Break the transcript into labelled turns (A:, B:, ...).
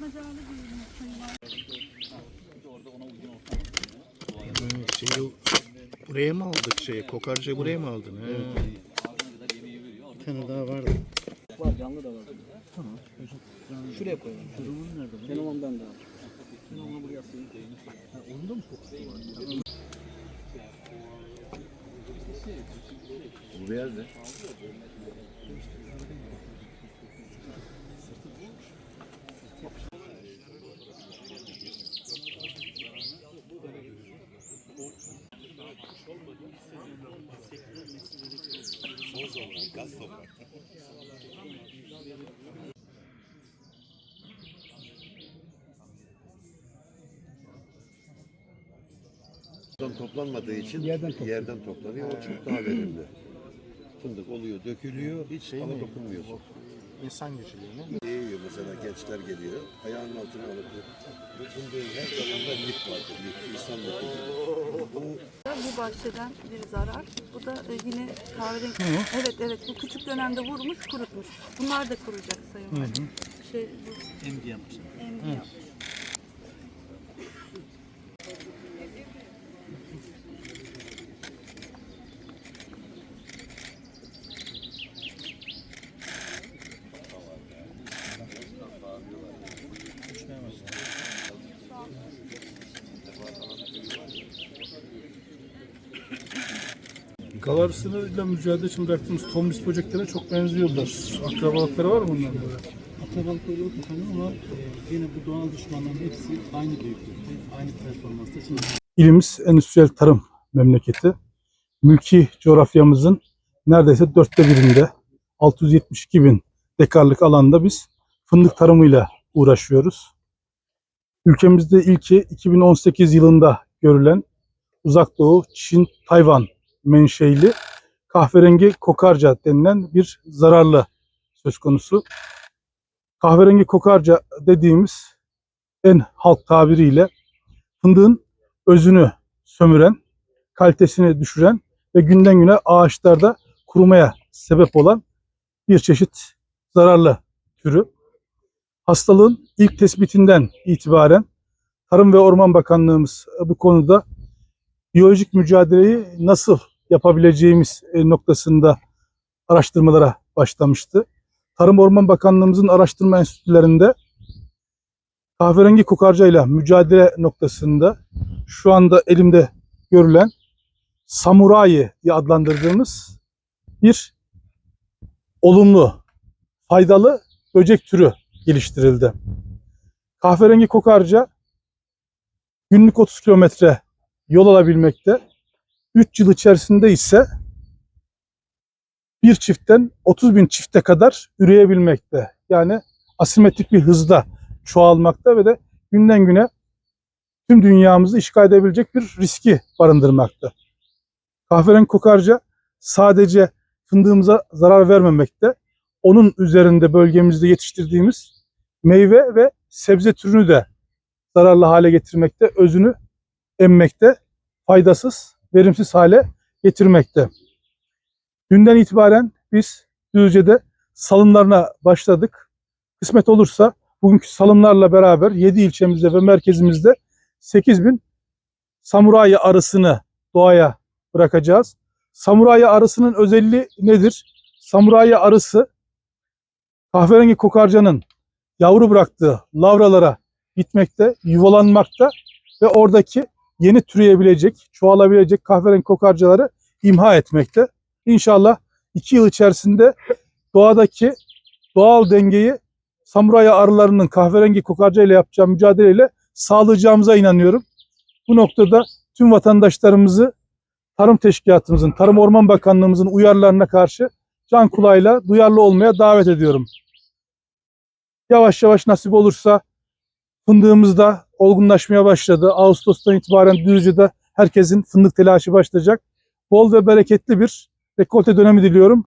A: Atmacalı bir sayı var.
B: Şeyi buraya mı aldık şeyi? Kokarcayı buraya mı aldın? He. Bir tane daha vardı.
C: Var canlı da var. Tamam. Şuraya koyalım. Durumun nerede? Fenomen'den de al. Fenomen buraya sığın. Ha, onda mı kokusu var?
D: Bu beyaz ne? Buradan toplanmadığı için yerden, toplanıyor. O çok daha verimli. Fındık oluyor, dökülüyor, hiç
B: Şey
D: dokunmuyorsun.
B: İnsan gücülüğünü.
D: Değiyor mesela gençler geliyor, ayağının altına alıp bu fındığın her dalında lif vardır, lif, İslam'daki gibi. Bu
A: Bu bahçeden bir zarar. Bu da e, yine kahverengi. Evet evet bu küçük dönemde vurmuş kurutmuş. Bunlar da kuruyacak sayın valim. Şey bu
C: Emdi yapmış.
A: emdi yapmış.
E: Kalarsınızla mücadele için bıraktığımız Tomris böceklerine çok benziyorlar. Akrabalıkları var mı bunların?
C: Akrabalıkları yok efendim ama e, yine bu doğal düşmanların hepsi aynı büyüklükte, aynı performansta. Şimdi
E: İlimiz endüstriyel tarım memleketi. Mülki coğrafyamızın neredeyse dörtte birinde 672 bin dekarlık alanda biz fındık tarımıyla uğraşıyoruz. Ülkemizde ilki 2018 yılında görülen Uzak Doğu, Çin, Tayvan menşeili kahverengi kokarca denilen bir zararlı söz konusu. Kahverengi kokarca dediğimiz en halk tabiriyle fındığın özünü sömüren, kalitesini düşüren ve günden güne ağaçlarda kurumaya sebep olan bir çeşit zararlı türü. Hastalığın ilk tespitinden itibaren Tarım ve Orman Bakanlığımız bu konuda biyolojik mücadeleyi nasıl yapabileceğimiz e, noktasında araştırmalara başlamıştı. Tarım Orman Bakanlığımızın araştırma enstitülerinde kahverengi kokarcayla mücadele noktasında şu anda elimde görülen samurayi diye adlandırdığımız bir olumlu, faydalı böcek türü geliştirildi. Kahverengi kokarca günlük 30 kilometre yol alabilmekte. 3 yıl içerisinde ise bir çiftten 30 bin çifte kadar üreyebilmekte. Yani asimetrik bir hızda çoğalmakta ve de günden güne tüm dünyamızı işgal edebilecek bir riski barındırmakta. Kahverengi kokarca sadece fındığımıza zarar vermemekte, onun üzerinde bölgemizde yetiştirdiğimiz meyve ve sebze türünü de zararlı hale getirmekte, özünü emmekte, faydasız, verimsiz hale getirmekte. Dünden itibaren biz Düzce'de salımlarına başladık. Kısmet olursa bugünkü salımlarla beraber 7 ilçemizde ve merkezimizde 8 bin samuray arısını doğaya bırakacağız. Samuray arısının özelliği nedir? Samuray arısı kahverengi kokarcanın yavru bıraktığı lavralara gitmekte, yuvalanmakta ve oradaki yeni türeyebilecek, çoğalabilecek kahverengi kokarcaları imha etmekte. İnşallah 2 yıl içerisinde doğadaki doğal dengeyi samuray arılarının kahverengi kokarca ile yapacağı mücadeleyle sağlayacağımıza inanıyorum. Bu noktada tüm vatandaşlarımızı Tarım Teşkilatımızın, Tarım Orman Bakanlığımızın uyarılarına karşı can kulağıyla duyarlı olmaya davet ediyorum. Yavaş yavaş nasip olursa fındığımız da olgunlaşmaya başladı. Ağustos'tan itibaren Düzce'de herkesin fındık telaşı başlayacak. Bol ve bereketli bir rekolte dönemi diliyorum.